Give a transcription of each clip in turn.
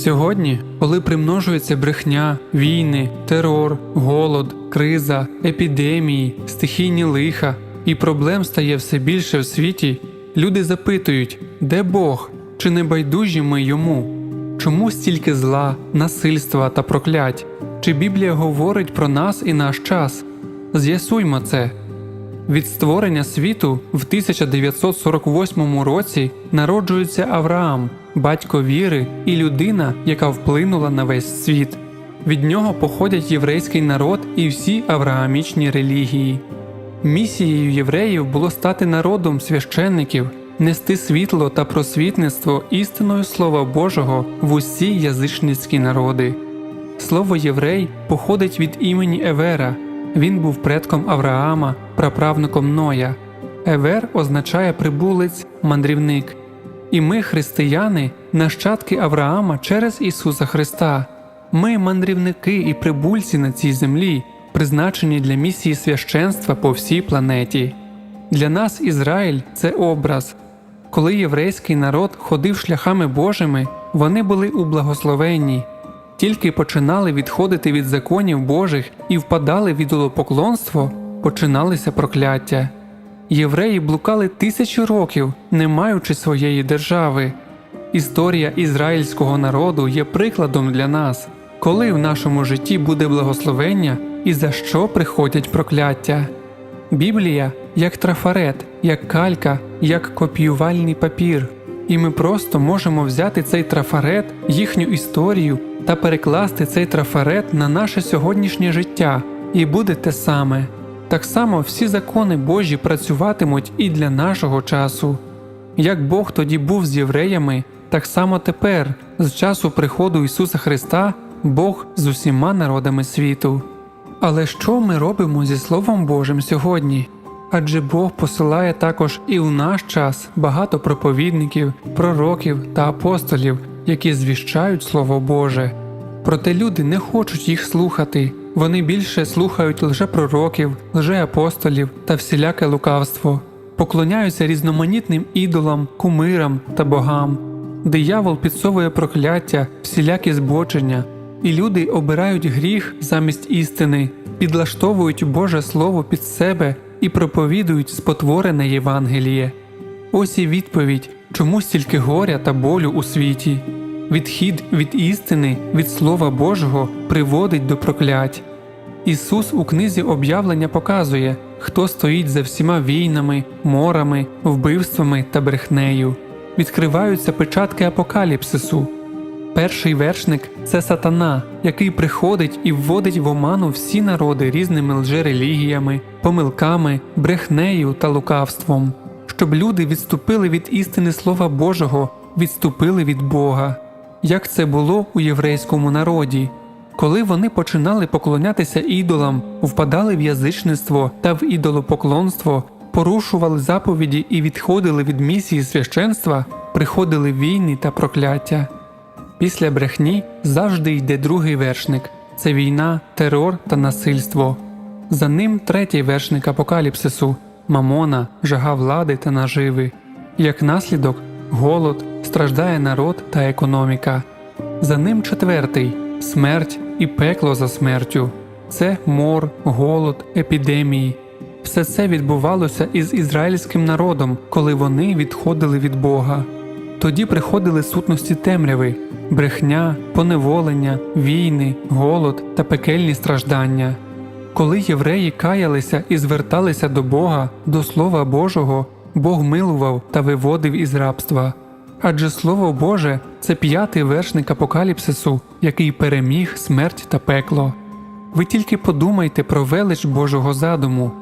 Сьогодні, коли примножується брехня, війни, терор, голод, криза, епідемії, стихійні лиха і проблем стає все більше в світі, люди запитують, де Бог, чи не байдужі ми йому? Чому стільки зла, насильства та проклять? Чи Біблія говорить про нас і наш час? З'ясуймо це. Від створення світу в 1948 році народжується Авраам, батько віри і людина, яка вплинула на весь світ. Від нього походять єврейський народ і всі авраамічні релігії. Місією євреїв було стати народом священників, нести світло та просвітництво істиною Слова Божого в усі язичницькі народи. Слово єврей походить від імені Евера. Він був предком Авраама, праправником Ноя. Евер означає прибулець, мандрівник. І ми, християни, нащадки Авраама через Ісуса Христа. Ми мандрівники і прибульці на цій землі, призначені для місії священства по всій планеті. Для нас Ізраїль це образ. Коли єврейський народ ходив шляхами Божими, вони були у благословенні. Тільки починали відходити від законів Божих і впадали в ідолопоклонство, починалися прокляття. Євреї блукали тисячі років, не маючи своєї держави. Історія ізраїльського народу є прикладом для нас, коли в нашому житті буде благословення і за що приходять прокляття. Біблія як трафарет, як калька, як копіювальний папір. І ми просто можемо взяти цей трафарет, їхню історію та перекласти цей трафарет на наше сьогоднішнє життя, і буде те саме. Так само всі закони Божі працюватимуть і для нашого часу. Як Бог тоді був з євреями, так само тепер, з часу приходу Ісуса Христа, Бог з усіма народами світу. Але що ми робимо зі Словом Божим сьогодні? Адже Бог посилає також і у наш час багато проповідників, пророків та апостолів, які звіщають Слово Боже. Проте люди не хочуть їх слухати, вони більше слухають лжепророків, лжеапостолів та всіляке лукавство, поклоняються різноманітним ідолам, кумирам та богам. Диявол підсовує прокляття, всілякі збочення, і люди обирають гріх замість істини, підлаштовують Боже Слово під себе і проповідують спотворене Євангеліє. Ось і відповідь, чому стільки горя та болю у світі. Відхід від істини, від Слова Божого приводить до проклять. Ісус у книзі об'явлення показує, хто стоїть за всіма війнами, морами, вбивствами та брехнею. Відкриваються печатки апокаліпсису. Перший вершник це сатана, який приходить і вводить в оману всі народи різними лжерелігіями, помилками, брехнею та лукавством, щоб люди відступили від істини Слова Божого, відступили від Бога. Як це було у єврейському народі, коли вони починали поклонятися ідолам, впадали в язичництво та в ідолопоклонство, порушували заповіді і відходили від місії священства, приходили війни та прокляття. Після брехні завжди йде другий вершник це війна, терор та насильство. За ним третій вершник апокаліпсису мамона, жага влади та наживи. Як наслідок, голод, страждає народ та економіка. За ним четвертий смерть і пекло за смертю. Це мор, голод, епідемії. Все це відбувалося із ізраїльським народом, коли вони відходили від Бога. Тоді приходили сутності темряви, брехня, поневолення, війни, голод та пекельні страждання. Коли євреї каялися і зверталися до Бога, до Слова Божого, Бог милував та виводив із рабства. Адже Слово Боже це п'ятий вершник апокаліпсису, який переміг смерть та пекло. Ви тільки подумайте про велич Божого задуму.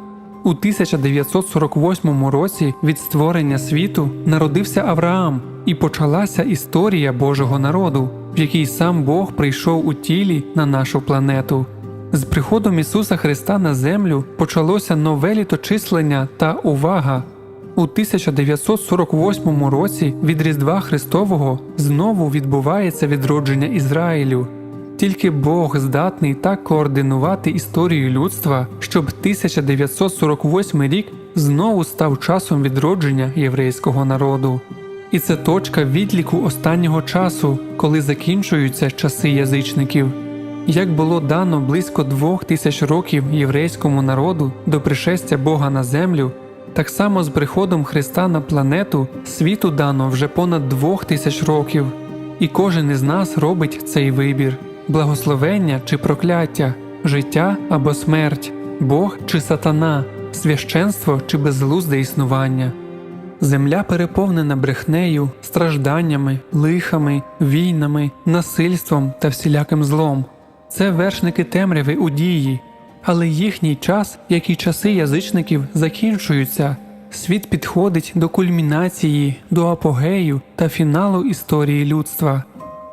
У 1948 році від створення світу народився Авраам і почалася історія Божого народу, в якій сам Бог прийшов у тілі на нашу планету. З приходом Ісуса Христа на землю почалося нове літочислення та увага. У 1948 році від Різдва Христового знову відбувається відродження Ізраїлю. Тільки Бог здатний так координувати історію людства, щоб 1948 рік знову став часом відродження єврейського народу. і це точка відліку останнього часу, коли закінчуються часи язичників. Як було дано близько двох тисяч років єврейському народу до пришестя Бога на землю, так само з приходом Христа на планету світу дано вже понад двох тисяч років, і кожен із нас робить цей вибір: благословення чи прокляття, життя або смерть, Бог чи сатана, священство чи безглузде існування. Земля переповнена брехнею, стражданнями, лихами, війнами, насильством та всіляким злом. Це вершники темряви у дії, але їхній час, як і часи язичників, закінчуються. Світ підходить до кульмінації, до апогею та фіналу історії людства.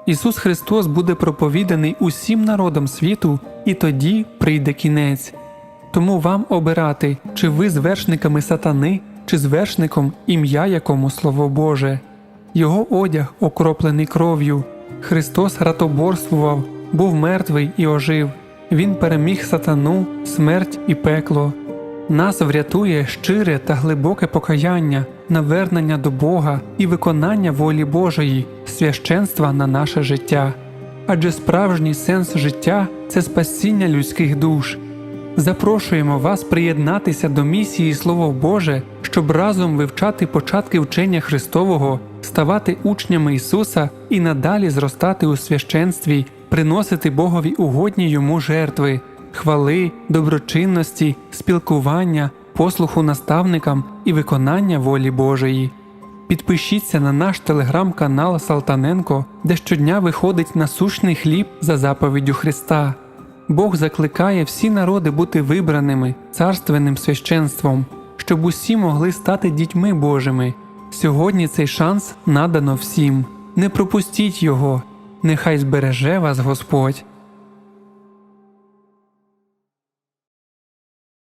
Ісус Христос буде проповіданий усім народам світу, і тоді прийде кінець. Тому вам обирати, чи ви з вершниками сатани, чи з вершником, ім'я якому Слово Боже. Його одяг окроплений кров'ю. Христос ратоборствував, був мертвий і ожив. Він переміг сатану, смерть і пекло. Нас врятує щире та глибоке покаяння, навернення до Бога і виконання волі Божої, священства на наше життя. Адже справжній сенс життя це спасіння людських душ. Запрошуємо вас приєднатися до місії Слово Боже, щоб разом вивчати початки вчення Христового, ставати учнями Ісуса і надалі зростати у священстві, приносити Богові угодні йому жертви, хвали, доброчинності, спілкування, послуху наставникам і виконання волі Божої. Підпишіться на наш телеграм-канал Салтаненко, де щодня виходить насущний хліб за заповіддю Христа. Бог закликає всі народи бути вибраними царственним священством, щоб усі могли стати дітьми Божими. Сьогодні цей шанс надано всім. Не пропустіть його, нехай збереже вас Господь.